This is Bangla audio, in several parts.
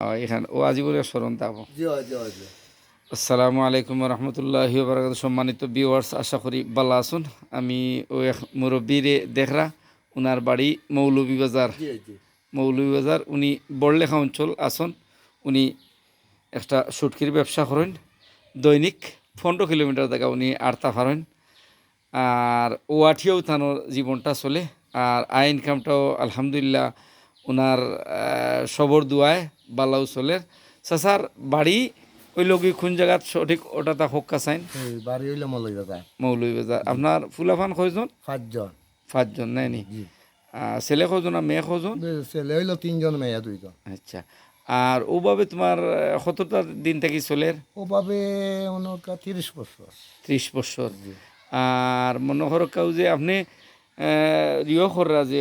এখানে। ও আজীবনের স্মরণ থাকব আসসালামু আলাইকুম রহমতুল্লাহ বারাকাত সম্মানিত ভিউয়ার্স আশা করি ভালো আছেন। আমি ও এক মুরব্বীরে দেখরা ওনার বাড়ি মৌলভীবাজার মৌলভীবাজার উনি বড়লেখা অঞ্চল আসন উনি একটা সুটকির ব্যবসা করেন। দৈনিক পনেরো কিলোমিটার জায়গা উনি আড়তা ফারেন। আর ওয়াঠিয়েও তানোর জীবনটা চলে। আর আয় ইনকামটাও আলহামদুলিল্লাহ ওনার সবর দুয়ায়। বালাও চলে। চাচার বাড়ি ওই লগি কোন জায়গাত সঠিক ওটা তা হক্কা চাইন। এই বাড়ি হইলে মলই বাজার মৌলভীবাজার আপনার ফুলাফান কয়জন? পাঁচজন পাঁচজন নাই আহ, ছেলে কজন আর মেয়ে কজন ছেলে হইল তিনজন মেয়ে দুইজন। আচ্ছা। আর ওভাবে তোমার কতটা দিন থেকে চলে? ওভাবে তিরিশ বছর ত্রিশ বছর আর মনে করো কেউ যে আপনি রিও কররা যে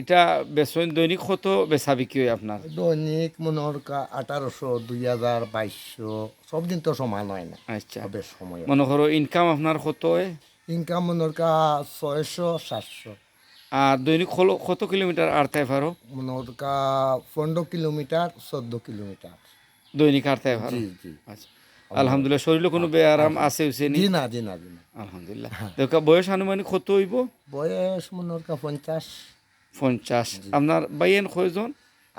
এটা বেসন দৈনিক কত বেচা বিক্রি হয় আপনার? দৈনিক মনোর আঠারোশো দুই হাজার বাইশশো সব দিন তো সমান হয় না। আচ্ছা। সবের সময় মনে করো ইনকাম আপনার কত ইনকাম মনোর কা ছয়শো সাতশো। আর দৈনিক হলো কত কিলোমিটার আড়তায় পারো মনোর কা পনেরো কিলোমিটার চোদ্দ কিলোমিটার। দৈনিক আড়তায় পারো জি জি। আচ্ছা। আলহামদুলিল্লাহ শরীরে কোনো বেআরাম আছে নি জি না জি আলহামদুলিল্লাহ। দেখা বয়স আনুমানিক কত হইব? বয়স মনোর কা পঞ্চাশ। পঞ্চাশ। আপনার বাইয়েন কয়জন?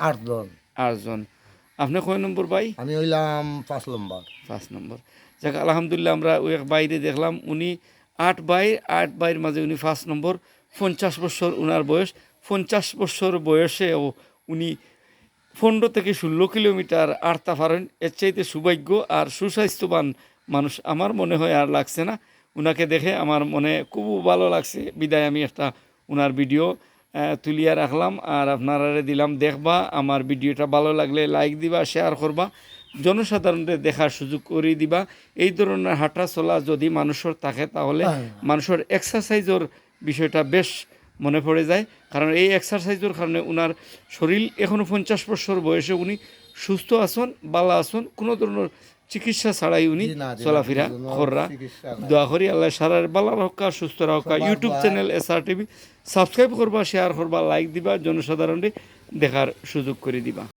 আটজন আটজন আপনি কয় নম্বর বাই আমি হইলাম পাঁচ নম্বর। পাঁচ নম্বর। যাক আলহামদুলিল্লাহ আমরা ওই এক বাইরে দেখলাম। উনি আট বাই আট বাইয়ের মাঝে উনি পাঁচ নম্বর। পঞ্চাশ বছর উনার বয়স। পঞ্চাশ বছর বয়সেও উনি পনেরো থেকে ষোলো কিলোমিটার আড়তা পারেন এর চাইতে সৌভাগ্য আর সুস্বাস্থ্যবান মানুষ আমার মনে হয় আর লাগছে না। উনাকে দেখে আমার মনে খুব ভালো লাগছে। বিদায় আমি একটা ওনার ভিডিও তুলিয়া রাখলাম আর আপনারা দিলাম দেখবা আমার ভিডিওটা ভালো লাগলে লাইক দিবা শেয়ার করবা জনসাধারণদের দেখার সুযোগ করে দিবা। এই ধরনের হাঁটা চলা যদি মানুষের থাকে তাহলে মানুষের এক্সারসাইজের বিষয়টা বেশ মনে পড়ে যায়। কারণ এই এক্সারসাইজের কারণে উনার শরীর এখনও পঞ্চাশ বছর বয়সে উনি সুস্থ আসন বালা আসন কোনো ধরনের চিকিৎসা ছাড়াই উনি চলাফেরা নাই। দোয়া করি আল্লাহ সারার বালার রক্ষা সুস্থ রাখ YouTube channel S R TV subscribe করবা শেয়ার করবা লাইক দিবা জনসাধারণে দেখার সুযোগ করে দিবা।